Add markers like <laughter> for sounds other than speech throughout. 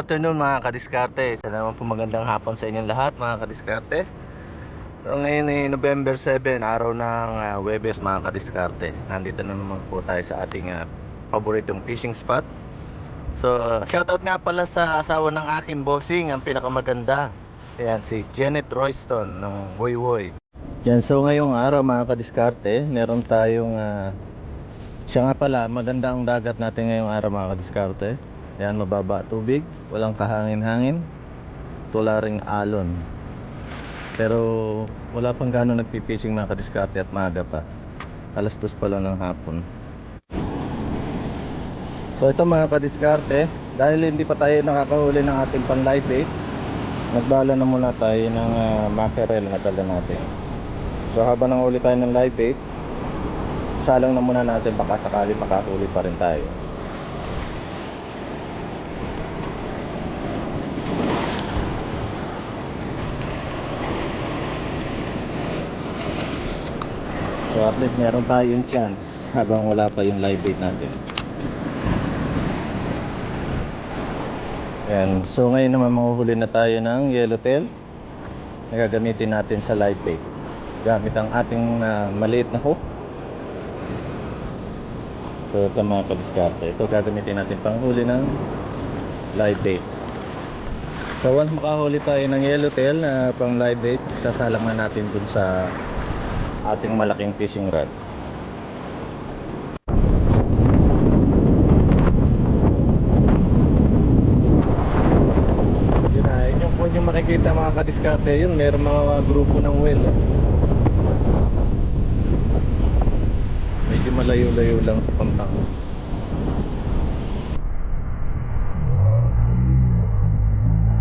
afternoon mga kadiskarte. Isa naman po magandang hapon sa inyong lahat mga kadiskarte. So ngayon ay November 7, araw ng uh, Webes mga kadiskarte. Nandito na naman po tayo sa ating uh, paboritong fishing spot. So uh, shoutout nga pala sa asawa ng aking bossing, ang pinakamaganda. Ayan si Janet Royston ng Woy Woy. Yan, so ngayong araw mga kadiskarte, meron tayong uh, siya nga pala, maganda ang dagat natin ngayong araw mga kadiskarte. Ayan, mababa tubig, walang kahangin-hangin, wala ring alon. Pero wala pang gano'n nagpipishing mga kadiskarte at maaga pa. Alas dos pa lang ng hapon. So ito mga kadiskarte, dahil hindi pa tayo nakakahuli ng ating pang live bait, nagbala na muna tayo ng uh, mackerel na dala natin. So habang nanguli tayo ng live bait, salang na muna natin baka sakali makahuli pa rin tayo. So at least meron tayong chance habang wala pa yung live bait natin. Ayan. So ngayon naman mahuhuli na tayo ng yellowtail na gagamitin natin sa live bait. Gamit ang ating uh, maliit na hook. So ito mga kadiskarte. Ito gagamitin natin panghuli ng live bait. So once makahuli tayo ng yellowtail na pang live bait, sasalang na natin dun sa ating malaking fishing rod. Yun na, yun yung point yung makikita mga kadiskarte yun, meron mga grupo ng whale. Medyo malayo-layo lang sa pantang.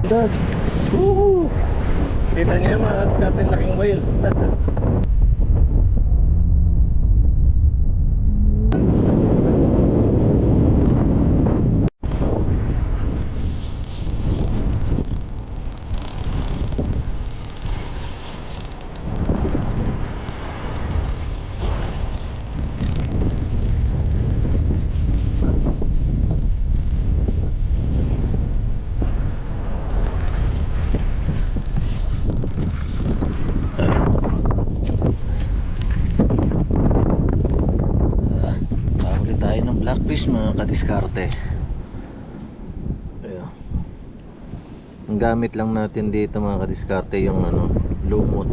Dad! Woohoo! Kita niyo mga kadiskarte laking whale. <laughs> Nakahuli blackfish mga kadiskarte. Ayun. Ang gamit lang natin dito mga kadiskarte yung ano, lumot.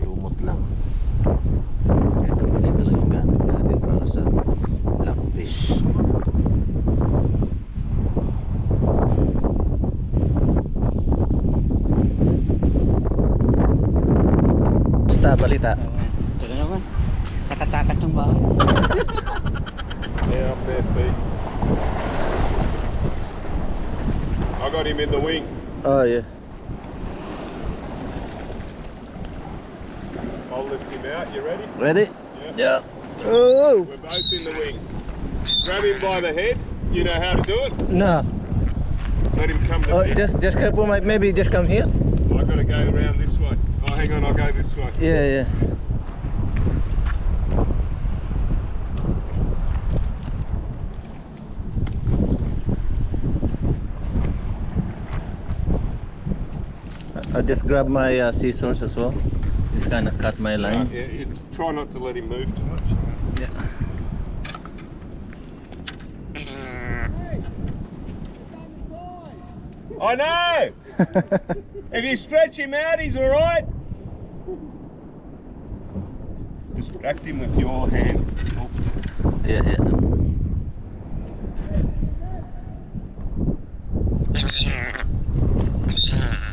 Lumot lang. Ito ganito lang yung gamit natin para sa blackfish. Basta balita. Ito na naman. Nakatakas ng bahay. <laughs> Yeah, up there, Pete. I got him in the wing. Oh yeah. I'll lift him out. You ready? Ready? Yeah. Yeah. Oh. We're both in the wing. Grab him by the head. You know how to do it. No. Let him come to Oh, me. just just careful. Maybe just come here. I've got to go around this way. Oh, hang on. I'll go this way. Yeah, yeah. I'll just grab my uh, scissors as well. Just kind of cut my line. yeah, you try not to let him move too much. Yeah. I know. <laughs> if you stretch him out, he's all right. Distract him with your hand. Oh, Yeah, yeah.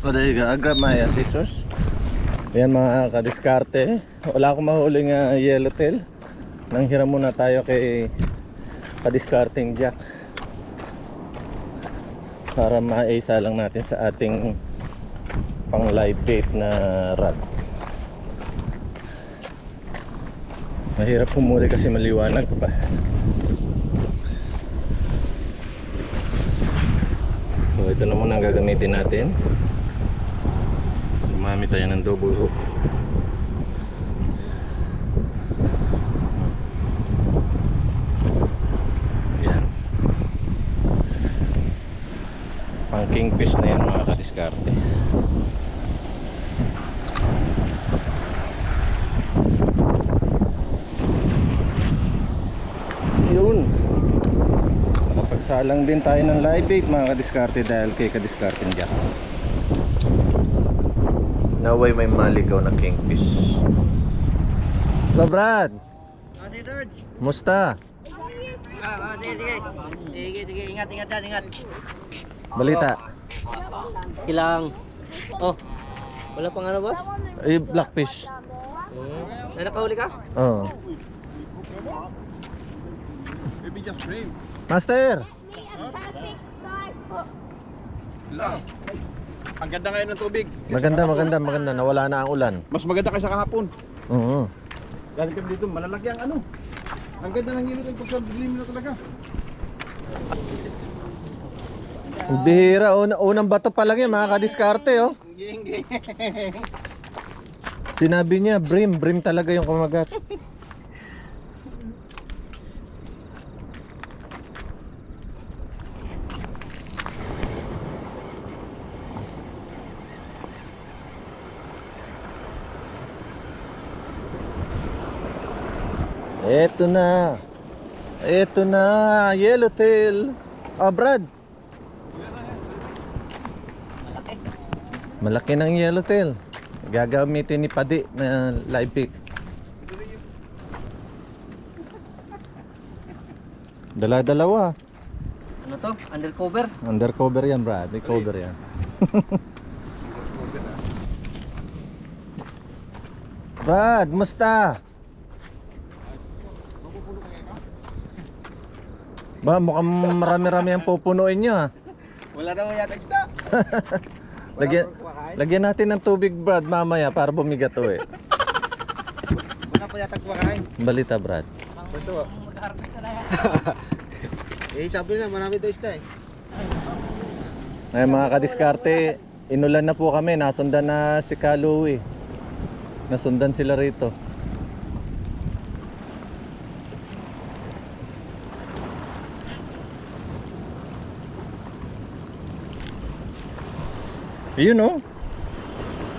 Oh, there you go. I'll grab my uh, scissors. Ayan mga kadiskarte. Wala akong mahuling uh, yellowtail. Nang hiram muna tayo kay kadiskarting jack. Para maisa lang natin sa ating pang live bait na rod. Mahirap humuli kasi maliwanag pa. So ito na muna ang gagamitin natin. Gumamit tayo ng double hook. Yan. kadiskarte. Yun. Nakapagsalang din tayo ng live bait mga kadiskarte dahil kay kadiskarte Jack. Naway may maligaw na kingfish. Hello Brad, Ah, si George. musta? Ah, ah, sige, sige. Sige, sige. Ingat, ingat dyan, ingat. Balita? Kilang. Oh. Wala pang ano, boss? Eh, blackfish. Hmm. Ay, nakahuli ka? Oo. Master! Ang ganda ngayon ng tubig. Maganda, maganda, maganda. Nawala na ang ulan. Mas maganda kaysa kahapon. Oo. Galing kami dito, malalaki ang ano. Ang ganda ng hilo ng pagsabilim na talaga. Ang Bihira, una, unang bato pa lang yan, mga kadiskarte, oh. <laughs> Sinabi niya, brim, brim talaga yung kumagat. Eto na. Eto na, yellowtail. Ah, Brad. Malaki ng yellowtail. Gagamitin ni Padi na live pick. Dala-dalawa. Ano to? Undercover? Undercover yan, Brad. May cover yan. <laughs> Brad, musta? Ba, mukhang marami-rami ang pupunuin nyo ha. Wala na yata isda. <laughs> Lagyan, lagyan natin ng tubig, Brad, mamaya para bumigat to eh. Wala pa yata kumakain. Balita, Brad. Ito. Mag-harvest na yan. <laughs> Eh, sabi na, marami daw isda eh. Ngayon mga kadiskarte, inulan na po kami. Nasundan na si Kaluwi. Nasundan sila rito. Yun oh.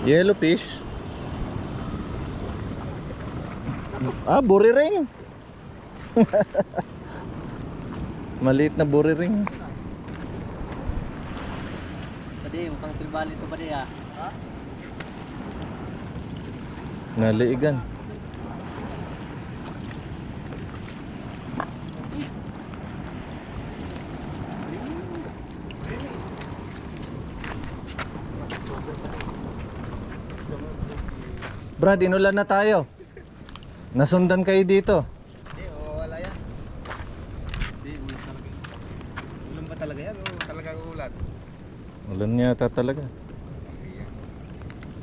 Yellow fish. Ah, buriring. <laughs> Maliit na buriring. Pwede, mukhang silbali ito pwede ah. Naliigan. Brad, inulan na tayo. Nasundan kayo dito. Hindi, oh, wala yan. Ulan ba talaga yan? Oh, talaga ulan. Ulan yata talaga.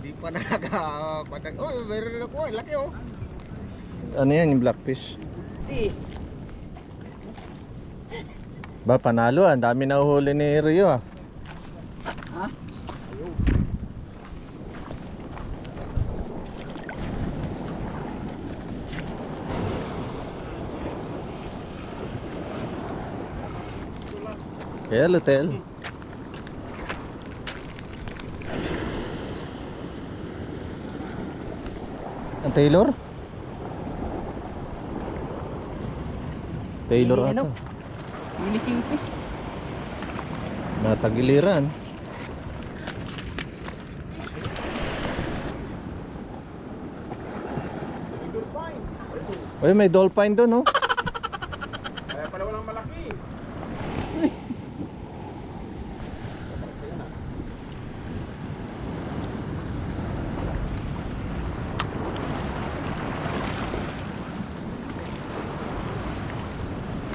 Di pa naka... Uh, oh, meron na ako. Laki oh. Ano yan, yung blackfish? Hindi. Ba, panalo ah. Ang dami na uhuli ni Rio ah. Kaya Lutel. Ang Taylor? Taylor Mini ata. ano? Mini kingfish. Natagiliran. Uy, may dolphin doon, oh. Kaya pala walang malaki.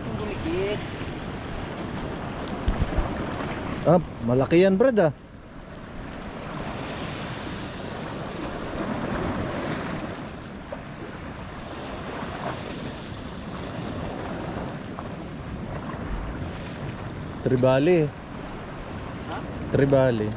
Ang bumikit. Ah, malaki yan, brad, ah. Tribali. Ha? Tribali.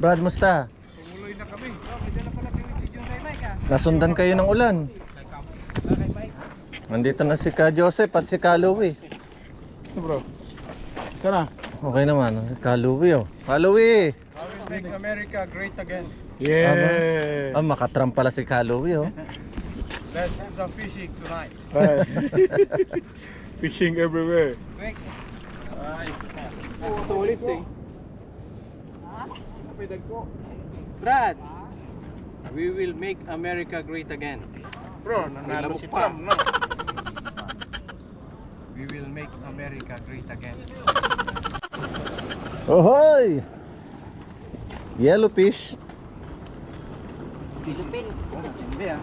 Brad, musta? Na kami. Nasundan kayo ng ulan. Nandito na si Ka Joseph at si Ka Louie. Bro. Sana. Okay naman, si Ka Louie oh. Ka Louie! Make America great again. Yeah. Ah, makatram pala si Ka Louie oh. Let's have some fishing tonight. <laughs> Fishing everywhere. Quick. Tulit eh. Brad, we will make America great again. Bro, nanalo si Trump, no? We will make America great again. Ohoy! Yellowfish. Hindi ah.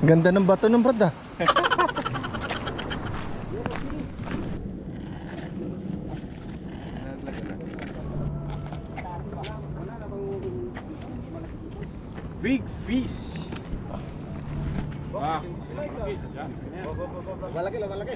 Ganda ng bato ng brad ah. <laughs> Big fish. Ah. Malaki lang, malaki.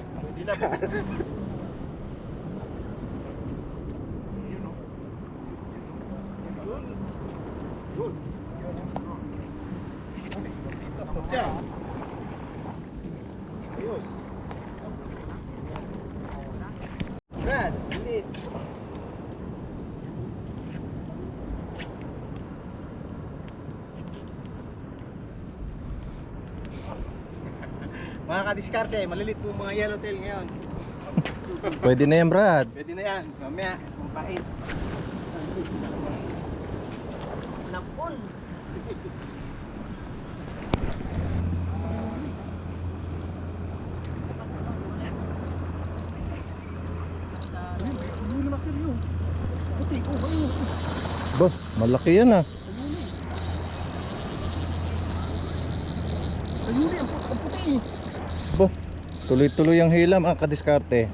Brad, <laughs> hindi. Mga kadiskarte, malilit po mga yellowtail ngayon. Pwede na yan brad. Pwede na yan, mamaya, mampait. Snapon! Bo, malaki yan ah. Bo, tuloy-tuloy ang hila mga kadiskarte.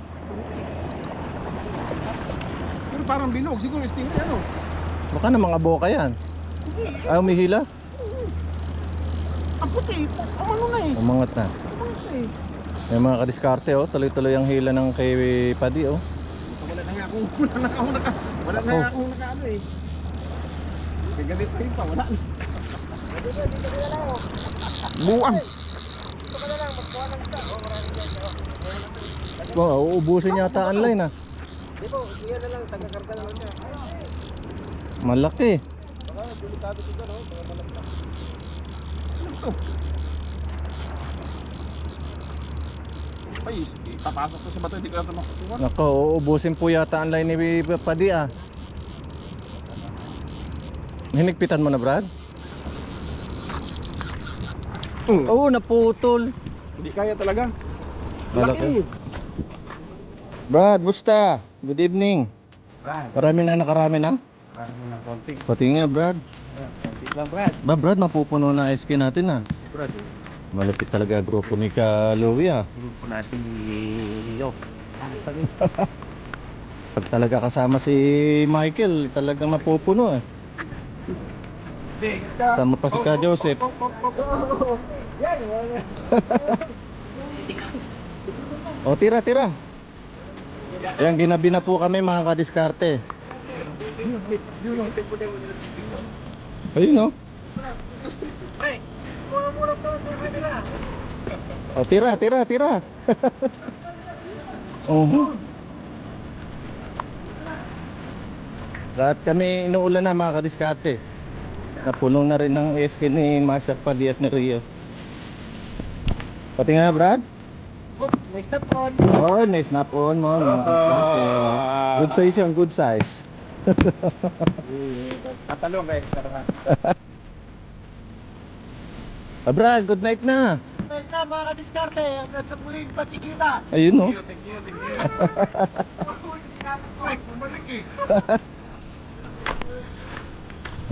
Pero parang binog. Siguro sting ano? Baka na mga boka yan. Ay, umihila? Ang puti. Ang ano na eh. Umangat na. Ang eh. May mga kadiskarte oh, tuloy-tuloy ang hila ng kay Padi oh. Wala na nga akong wala na akong naka wala na nga akong naka ano eh. Kagalit pa rin pa wala. na. Buang. Wow, uubusin yata ang line ah. Di po, yan na lang, taga-karga naman niya. Malaki. Baka delikado dito, no? Mga malagta. Ay, papasok ko sa bato hindi ko na ito makukuha. Nako, uubusin po yata ang line ni Padi ah. Hinigpitan mo na Brad? Mm. Oo, naputol. Hindi kaya talaga. Malaki. Brad, busta? Good evening. Brad, Marami na nakarami na? parang ng konting. Pati nga, Brad. Konting lang, Brad. Ba, Brad, mapupuno na ice cream natin ah. Brad, Malapit talaga grupo ni Ka Louie ah. grupo natin yo. <laughs> Pag talaga kasama si Michael, talagang mapupuno eh. Kasama pa si Ka Joseph. <laughs> o tira, tira. Ayan, ginabi na po kami mga kadiskarte. Ayun oh. O tira, tira, tira. <laughs> Oh. Lahat kami inuulan na mga kadiskarte. Napuno na rin ng SK ni Master Padi at ni Rio. Pati nga Brad? Nice na po. Oh, nice snap on mo. mga kadiskarte. Good size yung good size. <laughs> Tatalong guys, tara. <laughs> Ah, Brad, good night na. Nice na mga kadiskarte, hanggang sa muling pagkikita. Ayun no. Thank you, thank you.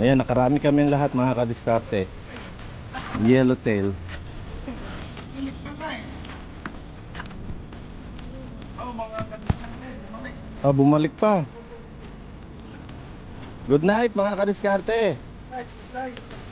Ayan, nakarami kami lahat mga kadiskarte. Yellowtail. Ah, bumalik pa. Good night mga kadiskarte. Nice, nice.